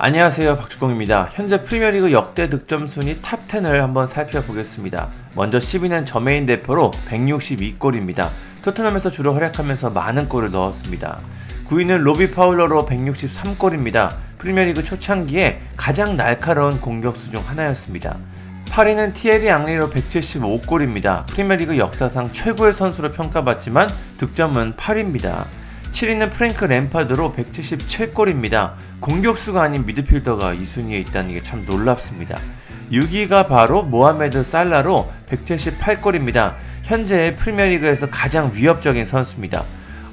안녕하세요 박주공입니다. 현재 프리미어리그 역대 득점 순위 탑 10을 한번 살펴보겠습니다. 먼저 10위는 저메인 대표로 162골입니다. 토트넘에서 주로 활약하면서 많은 골을 넣었습니다. 9위는 로비 파울러로 163골입니다. 프리미어리그 초창기에 가장 날카로운 공격수 중 하나였습니다. 8위는 티에리 앙리로 175골입니다. 프리미어리그 역사상 최고의 선수로 평가받지만 득점은 8위입니다. 7위는 프랭크 램파드로 177골입니다. 공격수가 아닌 미드필더가 이 순위에 있다는 게 참 놀랍습니다. 6위가 바로 모하메드 살라로 178골입니다. 현재 프리미어리그에서 가장 위협적인 선수입니다.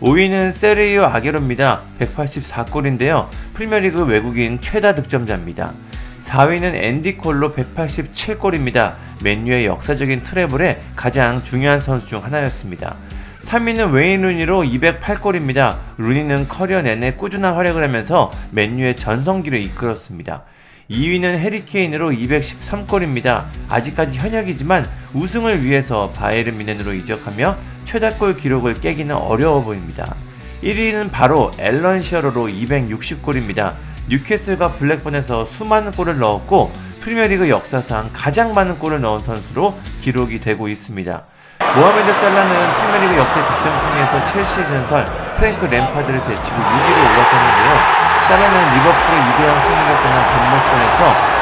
5위는 세르이오 아게로입니다. 184골인데요. 프리미어리그 외국인 최다 득점자입니다. 4위는 앤디 콜로 187골입니다. 맨유의 역사적인 트래블의 가장 중요한 선수 중 하나였습니다. 3위는 웨인 루니로 208골입니다. 루니는 커리어 내내 꾸준한 활약을 하면서 맨유의 전성기를 이끌었습니다. 2위는 해리케인으로 213골입니다. 아직까지 현역이지만 우승을 위해서 바이에른 미넨으로 이적하며 최다골 기록을 깨기는 어려워 보입니다. 1위는 바로 앨런 시어로로 260골입니다. 뉴캐슬과 블랙번에서 수많은 골을 넣었고 프리미어리그 역사상 가장 많은 골을 넣은 선수로 기록이 되고 있습니다. 모하메드 살라는 프리미어리그 역대 득점 순위에서 첼시의 전설 프랭크 램파드를 제치고 6위로 올라섰는데요. 살라는 리버풀의 2대0 승리를 떠난 벤머스전에서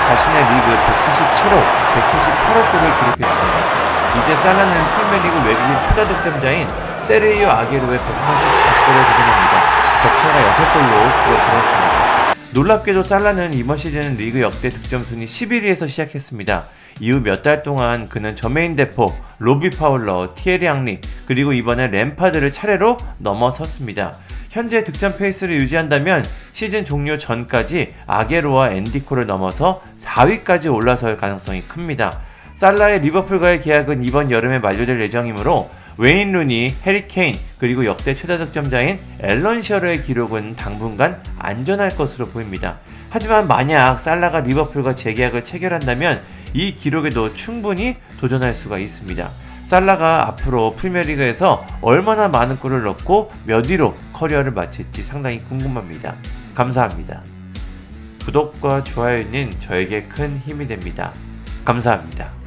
자신의 리그 177호, 178호 골을 기록했습니다. 이제 살라는 프리미어리그 외국인 최다 득점자인 세르이오 아게로의 184골에 도전합니다. 격차가 6골로 줄어들었습니다. 놀랍게도 살라는 이번 시즌 리그 역대 득점 순위 11위에서 시작했습니다. 이후 몇 달 동안 그는 저메인 대포, 로비 파울러, 티에리 앙리, 그리고 이번에 램파드를 차례로 넘어섰습니다. 현재 득점 페이스를 유지한다면 시즌 종료 전까지 아게로와 앤디코를 넘어서 4위까지 올라설 가능성이 큽니다. 살라의 리버풀과의 계약은 이번 여름에 만료될 예정이므로 웨인 루니, 해리 케인, 그리고 역대 최다 득점자인 앨런 시어러의 기록은 당분간 안전할 것으로 보입니다. 하지만 만약 살라가 리버풀과 재계약을 체결한다면 이 기록에도 충분히 도전할 수가 있습니다. 살라가 앞으로 프리미어리그에서 얼마나 많은 골을 넣고 몇 위로 커리어를 마칠지 상당히 궁금합니다. 감사합니다. 구독과 좋아요는 저에게 큰 힘이 됩니다. 감사합니다.